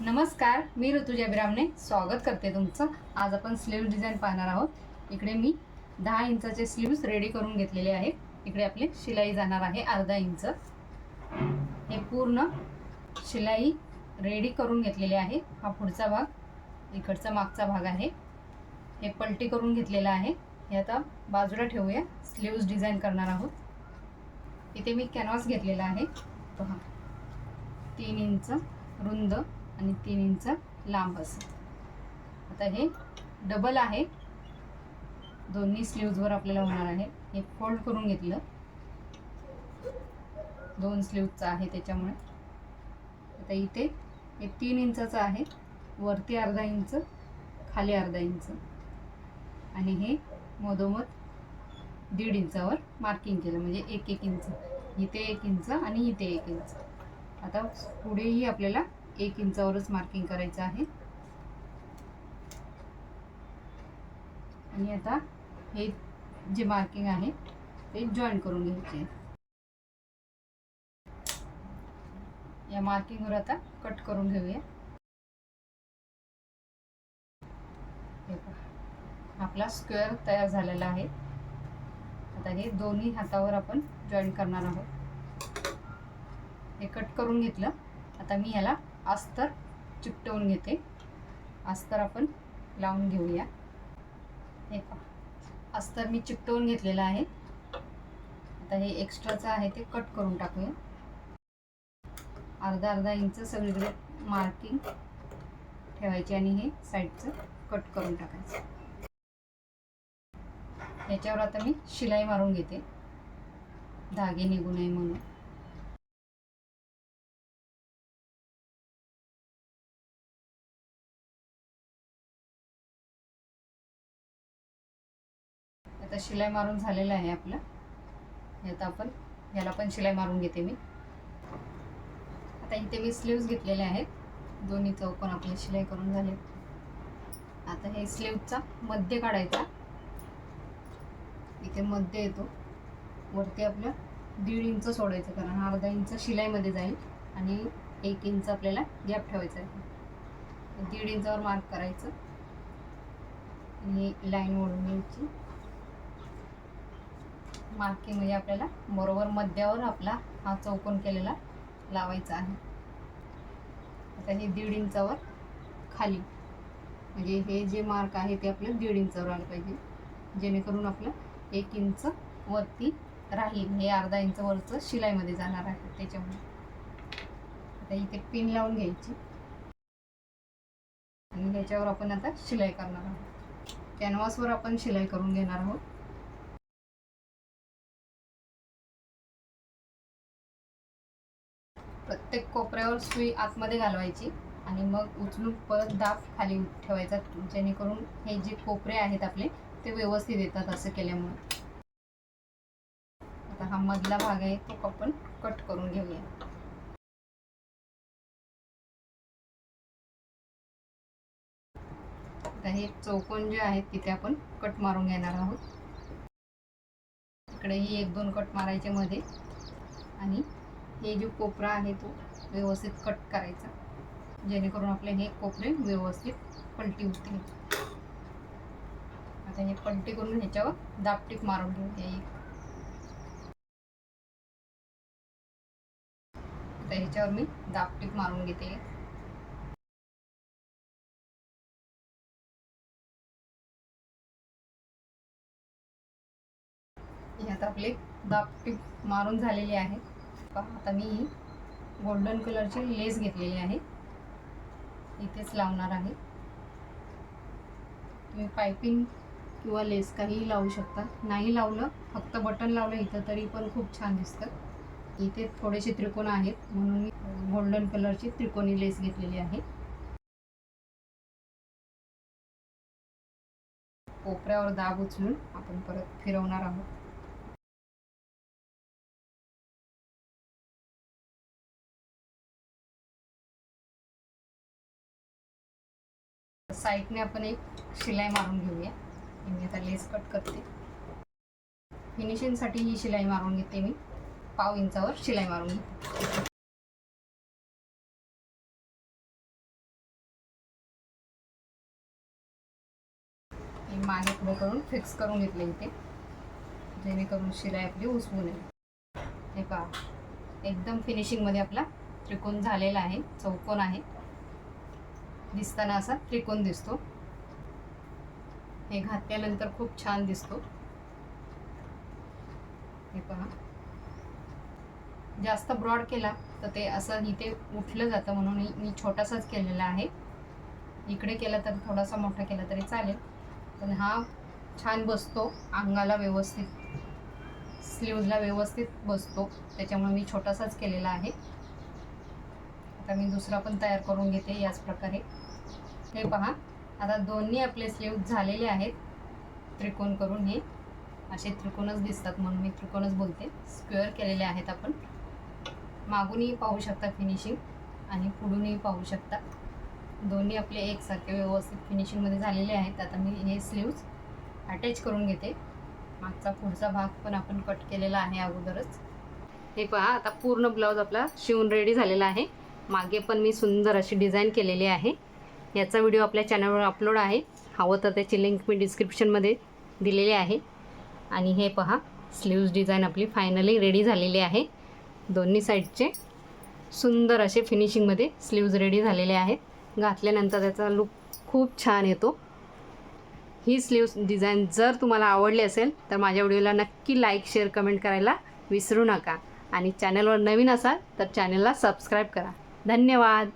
नमस्कार मी ऋतुजा बिरामने स्वागत करते तुमचं. आज आपण स्लीव डिझाईन पाहणार आहोत. इकडे मी दहा इंचाचे स्लीव्स रेडी करून घेतलेले आहेत. इकडे आपले शिलाई जाणार आहे अर्धा इंच. हे पूर्ण शिलाई रेडी करून घेतलेले आहे. हा पुढचा भाग इकडचा मागचा भाग आहे. हे पलटी करून घेतलेला आहे. हे आता बाजूला ठेवूया. स्लीव्स डिझाईन करणार आहोत. इथे मी कॅनव्हास घेतलेला आहे. पहा. तीन इंच रुंद आणि तीन इंच लांब असं. आता हे डबल आहे. दोन्ही स्लीव्जवर आपल्याला होणार आहे. हे फोल्ड करून घेतलं. दोन स्लीवचं आहे त्याच्यामुळे. आता इथे हे तीन इंचाचं आहे. वरती अर्धा इंच खाली अर्धा इंच. आणि हे मधोमध दीड इंचावर मार्किंग केलं. म्हणजे एक एक इंच. इथे एक इंच आणि इथे एक इंच. आता पुढेही आपल्याला एक इंचावरच मार्किंग करायचं आहे. आणि आता हे जे मार्किंग आहे ते जॉईन करून घ्यायचे. या मार्किंगवर आता कट करून घेऊया. आपला स्क्वेअर तयार झालेला आहे. आता हे दोन्ही हातावर आपण जॉईन करणार आहोत. हे कट करून घेतलं. आता मी याला अस्तर चिकटवून घेते. अस्तर आपण लावून घेऊया. हे पहा. अस्तर मी चिकटवून घेतलेलं आहे. आता हे एक्स्ट्राचं आहे ते कट करून टाकूया. अर्धा अर्धा इंच सगळीकडे मार्किंग ठेवायची आणि हे साईडचं कट करून टाकायचं. याच्यावर आता मी शिलाई मारून घेते. धागे निघू नये म्हणून. आता शिलाई मारून झालेलं आहे आपलं. हे आता आपण ह्याला पण शिलाई मारून घेते मी. आता इथे मी स्लीव्ज घेतलेले आहेत. दोन्ही चौकोन आपले शिलाई करून झाले. आता हे स्लीवचा मध्य काढायचा. इथे मध्य येतो. वरती आपलं दीड इंच सोडायचं कारण अर्धा इंच शिलाईमध्ये जाईल आणि एक इंच आपल्याला गॅप ठेवायचा आहे. दीड इंचावर मार्क करायचं. आणि लाईन ओढून घ्यायची. मार्किंग म्हणजे आपल्याला बरोबर मध्यावर आपला हा चौकोन केलेला लावायचा आहे. आता हे दीड इंचावर खाली म्हणजे हे जे मार्क आहे ते आपलं दीड इंचावर आलं पाहिजे. जेणेकरून आपलं एक इंच वरती राहील हे अर्धा इंच वरचं शिलाईमध्ये जाणार आहे त्याच्यामुळे. आता इथे पिन लावून घ्यायची. आणि ह्याच्यावर आपण आता शिलाई करणार आहोत. कॅनव्हासवर आपण शिलाई करून घेणार आहोत. प्रत्येक कोपऱ्यावर सुई आतमध्ये घालवायची आणि मग उचलून परत दाब खाली ठेवायचा जेणेकरून हे जे कोपरे आहेत आपले ते व्यवस्थित येतात असं केल्यामुळे. आता हा मधला भाग आहे तो आपण कट करून घेऊया. आता हे चौकोन जे आहेत तिथे आपण कट मारून घेणार आहोत. इकडेही एक दोन कट मारायचे मध्ये. आणि हे जो कोपरा आहे तो व्यवस्थित कट करायचा. जेणेकरून आपले हे कोपरे व्यवस्थित पलटी होतील. आता हे पलटी करून ह्याच्यावर दापटीक मारून घेऊ एक. आता ह्याच्यावर मी दापटीक मारून घेते हे आता आपले दापटीक मारून झालेले आहे आता मी गोल्डन कलरची लेस घेतलेली आहे. इथेच लावणार आहे. तुम्ही पायपिंग किंवा लेस काहीही लावू शकता. नाही लावलं फक्त बटन लावलं इथं तरी पण खूप छान दिसतं. इथे थोडेसे त्रिकोण आहेत म्हणून मी गोल्डन कलरची त्रिकोणी लेस घेतलेली आहे. कोपऱ्यावर दाब उचलून आपण परत फिरवणार आहोत. साईडने आपण एक शिलाई मारून घेऊया. मी आता लेस कट करते. फिनिशिंगसाठी ही शिलाई मारून घेते मी. पाव इंचावर शिलाई मारून घेते. मागे पुढे करून फिक्स करून घेतले इथे. जेणेकरून शिलाई आपली उसवू नये. हे पहा. एकदम फिनिशिंगमध्ये आपला त्रिकोण झालेला आहे. चौकोन आहे. दिसताना असा त्रिकोण दिसतो. हे घातल्यानंतर खूप छान दिसतो. हे पहा. जास्त ब्रॉड केला तर ते असं इथे उठलं जातं म्हणून मी- छोटासाच केलेला आहे. इकडे केला तर थोडासा मोठा केला तरी चालेल. पण हा छान बसतो. अंगाला व्यवस्थित स्लीव्जला व्यवस्थित बसतो. त्याच्यामुळे मी छोटासाच केलेला आहे. आता मी दुसरा पण तयार करून घेते याच प्रकारे. हे पहा आता दोन्ही आपले स्लीव्ज झालेले आहेत. त्रिकोण करून हे. असे त्रिकोणच दिसतात म्हणून मी त्रिकोणच बोलते. स्क्वेअर केलेले आहेत आपण. मागूनही पाहू शकता फिनिशिंग आणि पुढूनही पाहू शकता. दोन्ही आपले एकसारखे व्यवस्थित फिनिशिंगमध्ये झालेले आहेत. आता मी हे स्लीव्ज अटॅच करून घेते. मागचा पुढचा भाग पण आपण कट केलेला आहे अगोदरच. हे पहा आता पूर्ण ब्लाऊज आपला शिवून रेडी झालेला आहे. मागे पण मी सुंदर अशी डिझाईन केलेली आहे. याचा व्हिडिओ आपल्या चॅनलवर अपलोड आहे. हवं तर त्याची लिंक मी डिस्क्रिप्शनमध्ये दिलेली आहे. आणि हे पहा स्लीव्ज डिझाईन आपली फायनली रेडी झालेली आहे. दोन्ही साईडचे सुंदर असे फिनिशिंगमध्ये स्लीव्ज रेडी झालेले आहेत. घातल्यानंतर त्याचा लुक खूप छान येतो. ही स्लीव्स डिझाईन जर तुम्हाला आवडली असेल तर माझ्या व्हिडिओला नक्की लाईक शेअर कमेंट करायला विसरू नका. आणि चॅनलवर नवीन असाल तर चॅनलला सबस्क्राईब करा. धन्यवाद.